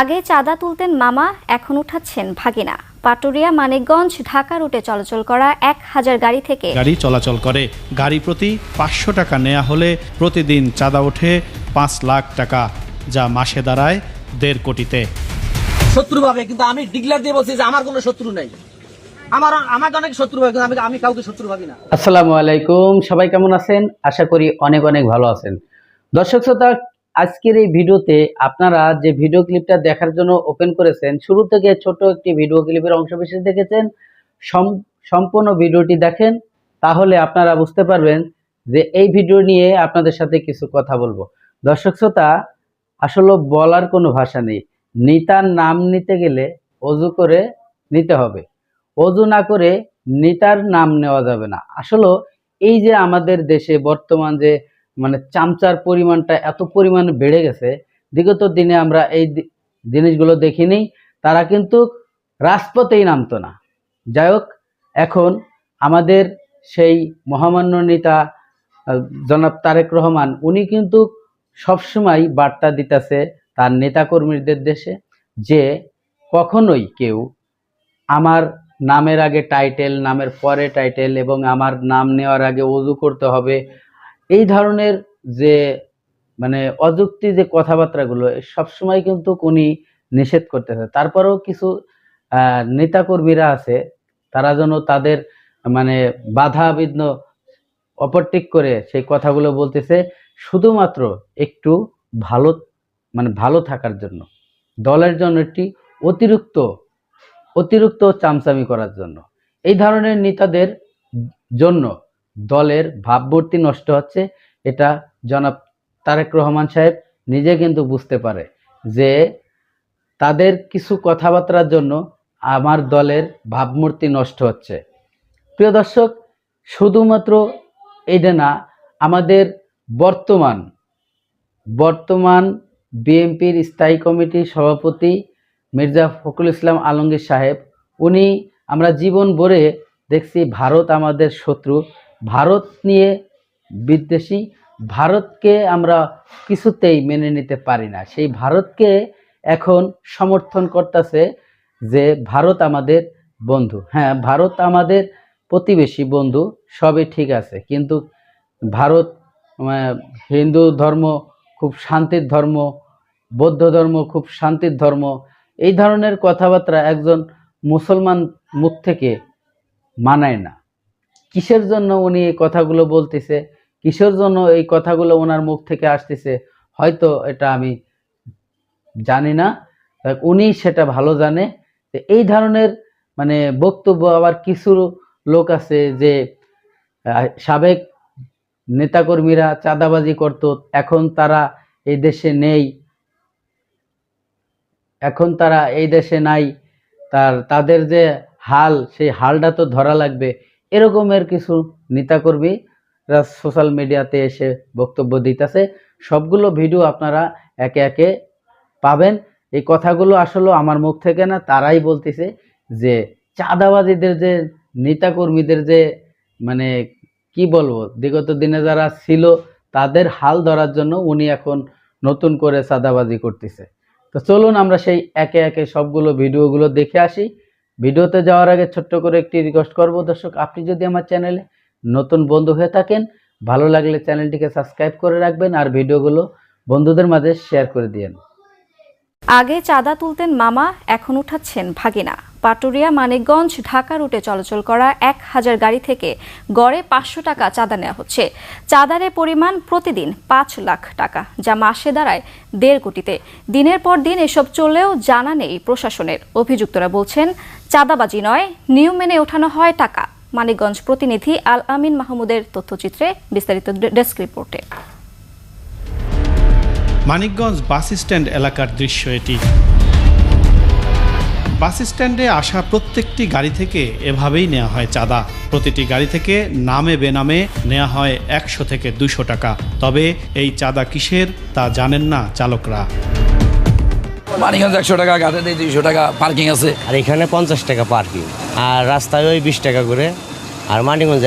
আগে চাঁদা তুলতেন মামা এখন উঠাচ্ছেন ভাগিনা। পাটুরিয়া মানিকগঞ্জ ঢাকা রুটে চলাচল করা এক হাজার গাড়ি থেকে গাড়ি চলাচল করে। গাড়ি প্রতি পাঁচশো টাকা নেওয়া হলে প্রতিদিন চাঁদা ওঠে পাঁচ লাখ টাকা যা মাসে দাঁড়ায় দেড় কোটিতে। শত্রু ভাবে কিন্তু আমি ডিক্লার দিয়ে বলছি যে আমার কোনো শত্রু নেই। আমার আমাকে অনেক শত্রু ভাবে কিন্তু আমি আমি কাউকে শত্রু ভাবি না। আসসালামু আলাইকুম সবাই কেমন আছেন? আশা করি অনেক অনেক ভালো আছেন। দর্শক শ্রোতা আজকের এই ভিডিওতে আপনারা যে ভিডিও ক্লিপটা দেখার জন্য ওপেন করেছেন, শুরু থেকে ছোট একটি ভিডিও ক্লিপের অংশ বিশেষ দেখেছেন সম্পূর্ণ ভিডিওটি দেখেন, তাহলে আপনারা বুঝতে পারবেন যে এই ভিডিও নিয়ে আপনাদের সাথে কিছু কথা বলব। দর্শক শ্রোতা, আসলে বলার কোনো ভাষা নেই। নিতার নাম নিতে গেলে অজু করে নিতে হবে। অজু না করে নিতার নাম নেওয়া যাবে না। আসলে এই যে আমাদের দেশে বর্তমান যে মানে চামচার পরিমাণটা এত পরিমাণ বেড়ে গেছে, বিগত দিনে আমরা এই জিনিসগুলো দেখিনি, তারা কিন্তু রাজপথেই নামতো না। যাই হোক, এখন আমাদের সেই মহামান্য নেতা জনাব তারেক রহমান, উনি কিন্তু সবসময় বার্তা দিতেছে তার নেতাকর্মীদের দেশে যে কখনোই কেউ আমার নামের আগে টাইটেল নামের পরে টাইটেল এবং আমার নাম নেওয়ার আগে অজু করতে হবে এই ধরনের যে মানে অযুক্তি যে কথাবার্তাগুলো, সবসময় কিন্তু উনি নিষেধ করতেছে। তারপরেও কিছু নেতাকর্মীরা আছে, তারা যেন তাদের মানে বাধা বিঘ্ন অপরটিক করে সেই কথাগুলো বলতেছে, শুধুমাত্র একটু ভালো মানে ভালো থাকার জন্য। দলের জন্য একটি অতিরিক্ত অতিরিক্ত চামচামি করার জন্য। এই ধরনের নেতাদের জন্য দলের ভাবমূর্তি নষ্ট হচ্ছে। এটা জনাব তারেক রহমান সাহেব নিজে কিন্তু বুঝতে পারে যে তাদের কিছু কথাবার্তার জন্য আমার দলের ভাবমূর্তি নষ্ট হচ্ছে। প্রিয় দর্শক, শুধুমাত্র এইটা না, আমাদের বর্তমান বর্তমান বিএনপির স্থায়ী কমিটির সভাপতি মির্জা ফখরুল ইসলাম আলমগীর সাহেব, উনি আমরা জীবন ভরে দেখছি ভারত আমাদের শত্রু। ভারত নিয়ে বিদ্বেষী, ভারতকে আমরা কিছুতেই মেনে নিতে পারি না। সেই ভারতকে এখন সমর্থন করতেছে যে ভারত আমাদের বন্ধু। হ্যাঁ ভারত আমাদের প্রতিবেশী বন্ধু, সবই ঠিক আছে। কিন্তু ভারত হিন্দু ধর্ম খুব শান্তির ধর্ম, বৌদ্ধ ধর্ম খুব শান্তির ধর্ম, এই ধরনের কথাবার্তা একজন মুসলমান মুখ থেকে মানায় না। কিসের জন্য উনি এই কথাগুলো বলতেছে? কিসের জন্য এই কথাগুলো ওনার মুখ থেকে আসতেছে? হয়তো এটা আমি জানি না। উনি সেটা ভালো জানে। এই ধরনের মানে বক্তব্য আবার কিছু লোক আছে যে সাবেক নেতাকর্মীরা চাঁদাবাজি করত, এখন তারা এই দেশে নেই। এখন তারা এই দেশে নাই। তার, তাদের যে হাল, সেই হালটা তো ধরা লাগবে। এরকমের কিছু নেতাকর্মীরা সোশ্যাল মিডিয়াতে এসে বক্তব্য দিতেছে। সবগুলো ভিডিও আপনারা একে একে পাবেন। এই কথাগুলো আসলে আমার মুখ থেকে না, তারাই বলতেছে যে চাঁদাবাজিদের যে নেতাকর্মীদের যে মানে কি বলব, বিগত দিনে যারা ছিল তাদের হাল ধরার জন্য উনি এখন নতুন করে চাঁদাবাজি করতেছে। তো চলুন আমরা সেই একে একে সবগুলো ভিডিওগুলো দেখে আসি। ভিডিওতে যাওয়ার আগে ছোট্ট করে একটি রিকোয়েস্ট করব। দর্শক, আপনি যদি আমার চ্যানেলে নতুন বন্ধু হয়ে থাকেন, ভালো লাগলে চ্যানেলটিকে সাবস্ক্রাইব করে রাখবেন আর ভিডিওগুলো বন্ধুদের মাঝে শেয়ার করে দিয়েন। আগে চাঁদা তুলতেন মামা, এখন উঠাচ্ছেন ভাগিনা। পাটুরিয়া, মানিকগঞ্জ, ঢাকা রুটে চলাচল করা এক হাজার গাড়ি থেকে গড়ে পাঁচশো টাকা চাঁদা নেওয়া হচ্ছে। চাঁদারের পরিমাণ প্রতিদিন পাঁচ লাখ টাকা, যা মাসে দাঁড়ায় দেড় কোটিতে। দিনের পর দিন এসব চললেও জানা নেই প্রশাসনের। অভিযুক্তরা বলছেন, চাঁদাবাজি নয়, নিয়ম মেনে ওঠানো হয় টাকা। মানিকগঞ্জ প্রতিনিধি আল আমিন মাহমুদের তথ্যচিত্রে বিস্তারিত ডেস্ক রিপোর্টে। মানিকগঞ্জ বাস স্ট্যান্ড এলাকার দৃশ্য এটি। বাস স্ট্যান্ডে আসা প্রত্যেকটি গাড়ি থেকে এভাবেই নেওয়া হয় চাঁদা। প্রতিটি গাড়ি থেকে নামে বেনামে নেওয়া হয় একশো থেকে দুশো টাকা। তবে এই চাঁদা কিসের তা জানেন না চালকরা। মানিগঞ্জ একশো টাকা ঘাটে দুইশো টাকা পার্কিং আছে। আর এখানে পঞ্চাশ টাকা পার্কিং আর রাস্তায় ওই বিশ টাকা করে। আর মানিগঞ্জ